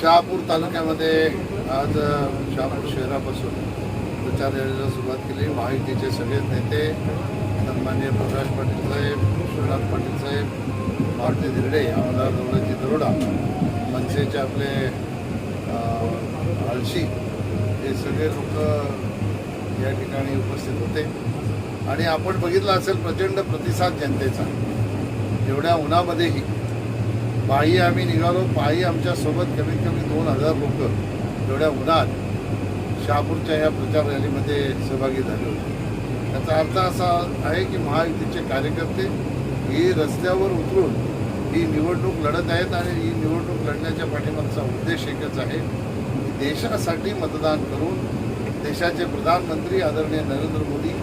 शहापूर तालुक्यामध्ये आज शहापूर शहरापासून प्रचार रॅलीला सुरुवात केली. महायुतीचे सगळे नेते सन्मान्य प्रकाश पाटील साहेब शिवराज पाटील साहेब मारुती धिरडे आमदार दौलतजी दरोडा मनसेचे आपले आळशी हे सगळे लोक या ठिकाणी उपस्थित होते. आणि आपण बघितलं असेल प्रचंड प्रतिसाद जनतेचा. एवढ्या उन्हामध्येही पायी आम्ही निघालो पायी आमच्यासोबत कमीत कमी दोन हजार लोक एवढ्या उन्हात शहापूरच्या या प्रचार रॅलीमध्ये सहभागी झाले होते. त्याचा अर्थ असा आहे की महायुतीचे कार्यकर्ते ही रस्त्यावर उतरून ही निवडणूक लढत आहेत आणि ही निवडणूक लढण्याच्या पाठीमागचा उद्देश एकच आहे की देशासाठी मतदान करून देशाचे प्रधानमंत्री आदरणीय नरेंद्र मोदी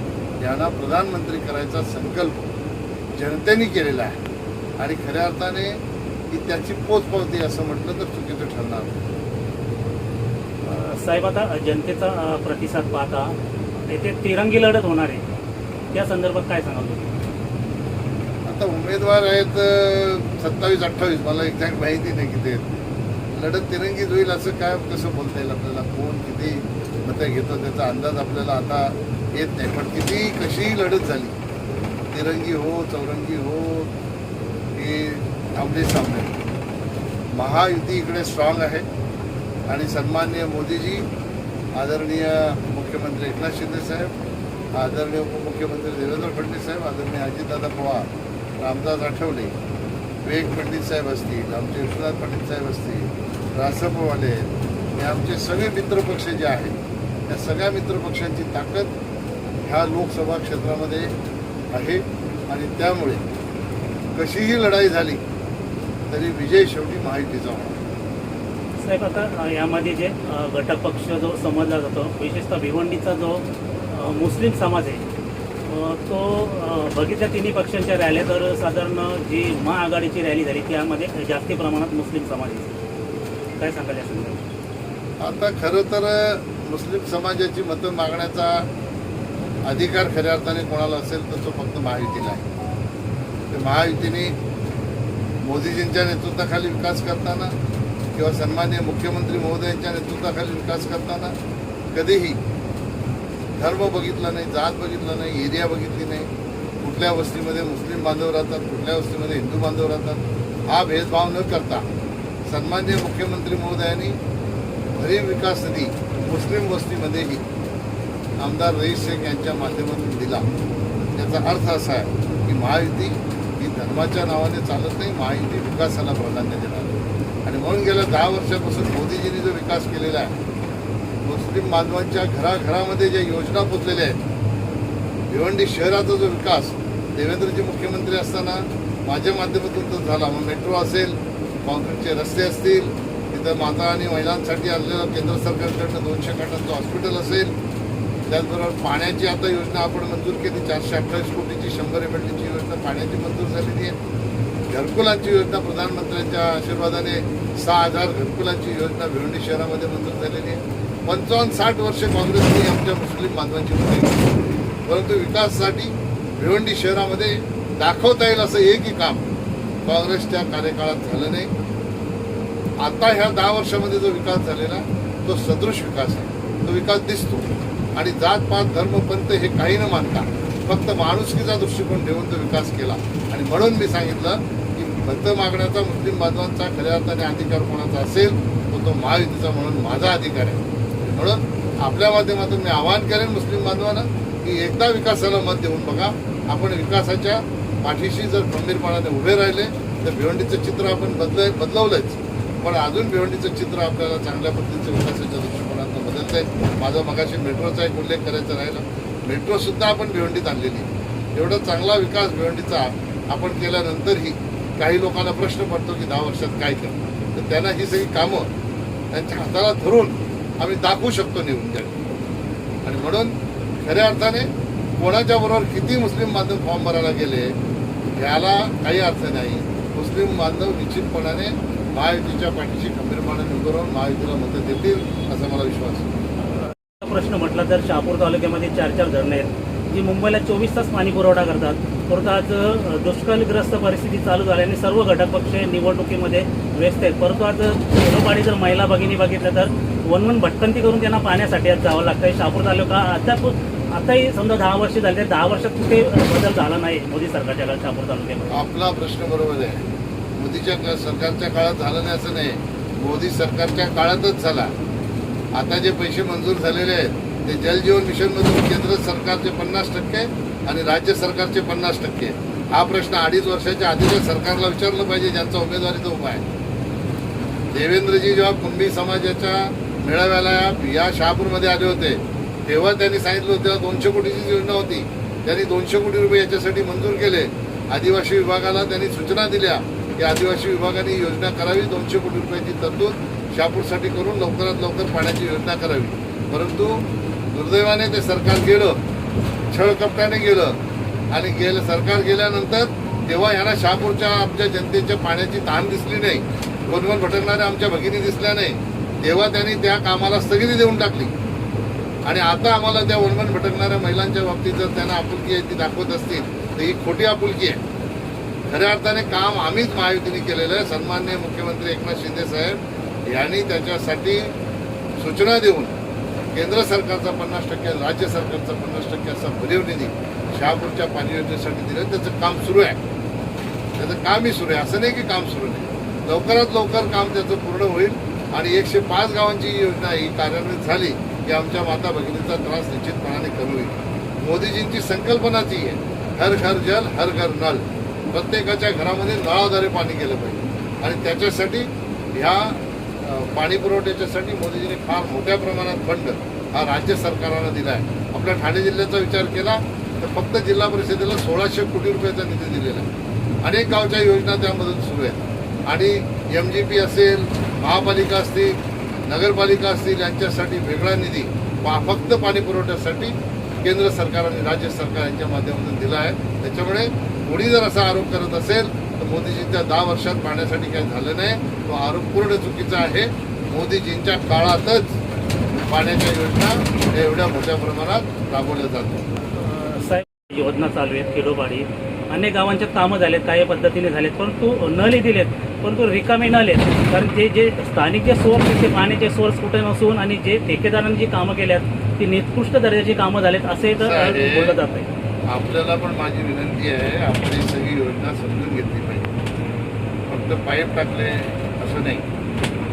यांना प्रधानमंत्री करायचा संकल्प जनतेने केलेला आहे. आणि खऱ्या अर्थाने की त्याची पोचपावती असं म्हटलं तर चुकीचं ठरणार. साहेब आता जनतेचा प्रतिसाद पाहता येथे तिरंगी लढत होणार आहे. त्या संदर्भात काय सांगाल तुम्ही? आता उमेदवार आहेत सत्तावीस अठ्ठावीस मला एक्झॅक्ट माहिती नाही किती आहेत. लढत तिरंगीच होईल असं काय कसं बोलता येईल आपल्याला? कोण किती मतं घेतो त्याचा अंदाज आपल्याला आता येत नाही. पण किती कशीही लढत झाली तिरंगी हो चौरंगी हो आमने सामने. महायुती इकडे स्ट्रॉंग आहे. आणि सन्माननीय मोदीजी आदरणीय मुख्यमंत्री एकनाथ शिंदे साहेब आदरणीय उपमुख्यमंत्री देवेंद्र फडणवीस साहेब आदरणीय अजितदादा पवार रामदास आठवले विवेक पंडित साहेब असतील आमचे विश्वनाथ पंडित साहेब असतील रासपवाले हे आमचे सगळे मित्रपक्ष जे आहेत या सगळ्या मित्रपक्षांची ताकद ह्या लोकसभा क्षेत्रामध्ये आहे. आणि त्यामुळे कशीही लढाई झाली तरी विजय शेवटी महायुतीचा होणार साहेब आता यामध्ये जे अ, घटक पक्ष जो समजला जातो विशेषतः भिवंडीचा जो मुस्लिम समाज आहे तो बघितल्या तिन्ही पक्षांच्या रॅल्या तर साधारण जी महाआघाडीची रॅली झाली त्यामध्ये जास्ती प्रमाणात मुस्लिम समाज आहे. काय संदर्भात? आता खरं तर मुस्लिम समाजाची मतं मागण्याचा अधिकार खऱ्या अर्थाने कोणाला असेल तर तो फक्त महायुतीला आहे. महायुतीने मोदीजींच्या नेतृत्वाखाली विकास करताना किंवा सन्मान्य मुख्यमंत्री महोदयांच्या नेतृत्वाखाली विकास करताना कधीही धर्म बघितला नाही जात बघितला नाही एरिया बघितली नाही कुठल्या वस्तीमध्ये मुस्लिम बांधव राहतात कुठल्या वस्तीमध्ये हिंदू बांधव राहतात हा भेदभाव न करता सन्मान्य मुख्यमंत्री महोदयांनी भरीव विकास निधी मुस्लिम वस्तीमध्येही आमदार रईस शेख यांच्या माध्यमातून दिला. याचा अर्थ असा आहे की महायुती धर्माच्या नावाने चालत नाही महायुती विकासाला प्राधान्य देणार आणि म्हणून गेल्या दहा वर्षापासून मोदीजींनी जो विकास केलेला आहे मुस्लिम बांधवांच्या घराघरामध्ये ज्या योजना पोचलेल्या आहेत भिवंडी शहराचा जो विकास देवेंद्रजी मुख्यमंत्री असताना माझ्या माध्यमातून तो झाला. मग मेट्रो असेल कॉन्क्रीटचे रस्ते असतील तिथं माता आणि महिलांसाठी आणलेलं केंद्र सरकारकडनं दोनशे खाटांचं हॉस्पिटल असेल त्याचबरोबर पाण्याची आता योजना आपण मंजूर केली चारशे अठ्ठावीस कोटीची शंभर एमएलडीची योजना पाण्याची मंजूर झालेली आहे. घरकुलांची योजना प्रधानमंत्र्यांच्या आशीर्वादाने सहा हजार घरकुलांची योजना भिवंडी शहरामध्ये मंजूर झालेली आहे. पंचावन्न साठ वर्ष काँग्रेसने आमच्या मुस्लिम बांधवांची मदत केली. परंतु विकासासाठी भिवंडी शहरामध्ये दाखवता येईल असं एकही काम काँग्रेसच्या कार्यकाळात झालं नाही. आता ह्या दहा वर्षामध्ये जो विकास झालेला तो सदृश विकास आहे. तो विकास दिसतो. आणि जात पात धर्म पंत हे काही न मानता फक्त माणुसकीचा दृष्टिकोन ठेवून तो विकास केला. आणि म्हणून मी सांगितलं की मतं मागण्याचा मुस्लिम बांधवांचा खऱ्या अर्थाने अधिकार कोणाचा असेल तो तो महायुतीचा म्हणून माझा अधिकार आहे. म्हणून आपल्या माध्यमातून मी आवाहन करेन मुस्लिम बांधवांना की एकदा विकासाला मत देऊन बघा. आपण विकासाच्या पाठीशी जर खंबीरपणाने उभे राहिले तर भिवंडीचं चित्र आपण बदल बदलवलंच. पण अजून भिवंडीचं चित्र आपल्याला चांगल्या पद्धतीचं विकासाच्या दृष्टिकोनातून बदलत आहे माझा मगाशी मेट्रोचा एक उल्लेख करायचा राहिला. मेट्रोसुद्धा आपण भिवंडीत आणलेली एवढा चांगला विकास भिवंडीचा आपण केल्यानंतरही काही लोकांना प्रश्न पडतो की दहा वर्षात काय करणार? तर त्यांना ही सगळी कामं त्यांच्या हाताला धरून आम्ही दाखवू शकतो निवडून त्या आणि म्हणून खऱ्या अर्थाने कोणाच्या बरोबर किती मुस्लिम बांधव फॉर्म भरायला गेले याला काही अर्थ नाही. मुस्लिम बांधव निश्चितपणाने महायुतीच्या पाठीशी खंबीरपणाने उभं राहून महायुतीला मतं देतील असा मला विश्वास आहे. प्रश्न म्हटला तर शहापूर तालुक्यामध्ये चार चार धरणं आहेत जी मुंबईला चोवीस तास पाणी पुरवठा करतात. परंतु आज दुष्काळग्रस्त परिस्थिती चालू झाल्याने सर्व घटक पक्ष निवडणुकीमध्ये व्यस्त आहेत. परंतु आज खेडोपाडी जर महिला भगिनी बघितलं तर वनवन भटकंती करून त्यांना पाण्यासाठी आज जावं लागतंय. शहापूर तालुका आता आताही समजा दहा वर्ष झाले तर दहा वर्षात कुठे बदल झाला नाही मोदी सरकारच्या काळात शहापूर तालुक्यामध्ये. आपला प्रश्न बरोबर आहे. मोदीच्या सरकारच्या काळात झालं नाही असं नाही. मोदी सरकारच्या काळातच झाला. आता जे पैसे मंजूर झालेले आहेत ते जलजीवन मिशनमधून केंद्र सरकारचे पन्नास टक्के आणि राज्य सरकारचे पन्नास टक्के. हा प्रश्न अडीच वर्षाच्या आधीच्या सरकारला विचारलं पाहिजे ज्यांचा उमेदवारीचा उभा आहे. देवेंद्रजी जेव्हा कुंभी समाजाच्या मेळाव्याला या शहापूरमध्ये आले होते तेव्हा त्यांनी सांगितलं होतं तेव्हा दोनशे कोटीची योजना होती. त्यांनी दोनशे कोटी रुपये याच्यासाठी मंजूर केले. आदिवासी विभागाला त्यांनी सूचना दिल्या. की आदिवासी विभागाने योजना करावी. दोनशे कोटी रुपयाची तरतूद शहापूरसाठी करून लवकरात लवकर पाण्याची योजना करावी. परंतु दुर्दैवाने ते सरकार गेलं छळ कपट्याने गेलं आणि गेलं सरकार गेल्यानंतर तेव्हा ह्यांना शहापूरच्या आमच्या जनतेच्या पाण्याची तहान दिसली नाही. वनवन भटकणाऱ्या आमच्या भगिनी दिसल्या नाही. तेव्हा त्यांनी त्या कामाला स्थगिती देऊन टाकली. आणि आता आम्हाला त्या वनवन भटकणाऱ्या महिलांच्या बाबतीत जर त्यांना आपुलकी आहे ती दाखवत असतील तर ही खोटी आपुलकी आहे. खऱ्या अर्थाने काम आम्हीच महायुतीने केलेलं आहे. सन्मान्य मुख्यमंत्री एकनाथ शिंदे साहेब यांनी त्याच्यासाठी सूचना देऊन केंद्र सरकारचा पन्नास टक्के राज्य सरकारचा पन्नास टक्के असा भरीव निधी शहापूरच्या पाणी योजनेसाठी दिलं. त्याचं काम सुरू आहे. त्याचं कामही सुरू आहे. असं नाही की काम सुरू नाही. लवकरात लवकर काम त्याचं पूर्ण होईल आणि एकशे पाच गावांची ही योजना ही कार्यान्वित झाली की आमच्या माता भगिनीचा त्रास निश्चितपणाने कमी होईल. मोदीजींची संकल्पनाच ही आहे. हर घर जल हर घर नल. प्रत्येकाच्या घरामध्ये नळाद्वारे पाणी गेलं पाहिजे. आणि त्याच्यासाठी ह्या पाणी पुरवठ्याच्यासाठी मोदीजींनी फार मोठ्या प्रमाणात फंड हा राज्य सरकारनं दिला आहे. आपल्या ठाणे जिल्ह्याचा विचार केला तर फक्त जिल्हा परिषदेला सोळाशे कोटी रुपयाचा निधी दिलेला आहे. अनेक गावच्या योजना त्यामधून सुरू आहेत. आणि एम जी पी असेल महापालिका असतील नगरपालिका असतील यांच्यासाठी वेगळा निधी पा- फक्त पाणी पुरवठ्यासाठी केंद्र सरकार आणि राज्य सरकार यांच्या माध्यमातून दिला आहे. त्याच्यामुळे कोणी जर असा आरोप करत असेल तर मोदीजींच्या दहा वर्षात पाण्यासाठी काही झालं नाही. तो आरोप पूर्ण चुकीचा आहे. मोदीजींच्या काळातच पाण्याच्या योजना या एवढ्या मोठ्या प्रमाणात राबवल्या जातात. साहेब योजना चालू आहेत खेडोपाडी अनेक गावांच्या कामं झालेत काही पद्धतीने झालेत परंतु नळी दिलेत परंतु रिकामे नळ आहेत कारण ते जे स्थानिक जे सोर्स आहेत ते पाण्याचे सोर्स कुठे नसून आणि जे ठेकेदारांनी जी कामं केल्यात ती निकृष्ट दर्जाची कामं झालेत असे तर. बोललं जात आहे आपल्याला पण माझी विनंती आहे आपण ही सगळी योजना समजून घेतली पाहिजे. फक्त पाईप टाकले असं नाही.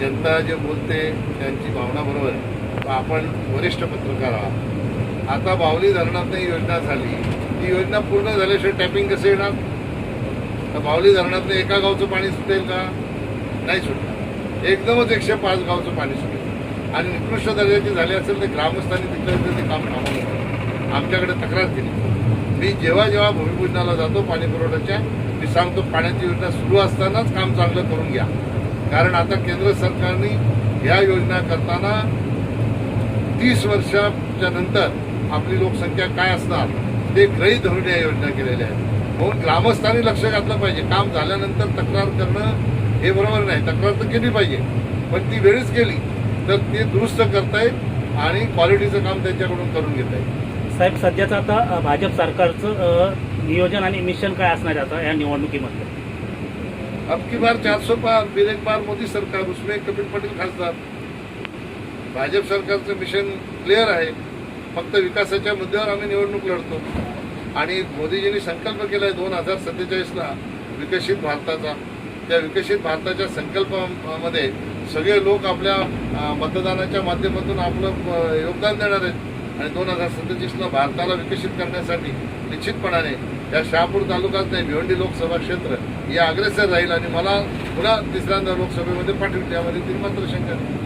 जनता जे बोलते त्यांची भावना बरोबर. आहे आपण वरिष्ठ पत्रकार आहात. आता बावली धरणात ही योजना झाली. ती योजना पूर्ण झाल्याशिवाय टॅपिंग कसं येणार? तर बावली धरणात एका गावचं पाणी सुटेल का? नाही सुटणार. एकदमच एकशे पाच गावचं पाणी सुटेल. आणि निकृष्ट दर्जाची झाली असेल तर ग्रामस्थांनी तिथल्या ते काम थांबवलं आमच्याकडे तक्रार केली. मी जेव्हा जेव्हा भूमिपूजनाला जातो पाणी पुरवठ्याच्या मी सांगतो पाण्याची योजना सुरू असतानाच काम चांगलं करून घ्या. कारण आता केंद्र सरकारने या योजना करताना तीस वर्षाच्या नंतर आपली लोकसंख्या काय असणार ते ग्रही धरून या योजना केलेल्या आहेत. म्हणून ग्रामस्थांनी लक्ष घातलं पाहिजे. काम झाल्यानंतर तक्रार करणं हे बरोबर नाही. तक्रार तर केली पाहिजे. पण ती वेळीच केली. तर ते दुरुस्त करता येईल आणि क्वालिटीचं काम त्यांच्याकडून करून घेता येईल साहेब सध्याचं आता भाजप सरकारचं नियोजन आणि मिशन काय असणार आता या निवडणुकीमध्ये? अब की बार चार सौ पार फिर एक बार मोदी सरकार उसमें कपिल पटेल खासदार. भाजप सरकारचं मिशन क्लिअर आहे. फक्त विकासाच्या मुद्द्यावर आम्ही निवडणूक लढतो. आणि मोदीजींनी संकल्प केलाय दोन हजार सत्तेचाळीसला विकसित भारताचा. त्या विकसित भारताच्या संकल्पामध्ये सगळे लोक आपल्या मतदानाच्या माध्यमातून आपलं योगदान देणार आहेत. आणि दोन हजार सदतीसला भारताला विकसित करण्यासाठी निश्चितपणाने या शहापूर तालुक्यात नाही भिवंडी लोकसभा क्षेत्र हे अग्रेसर राहील आणि मला पुन्हा तिसऱ्यांदा लोकसभेमध्ये पाठवतील त्यामध्ये तीन मात्र शंका नाही.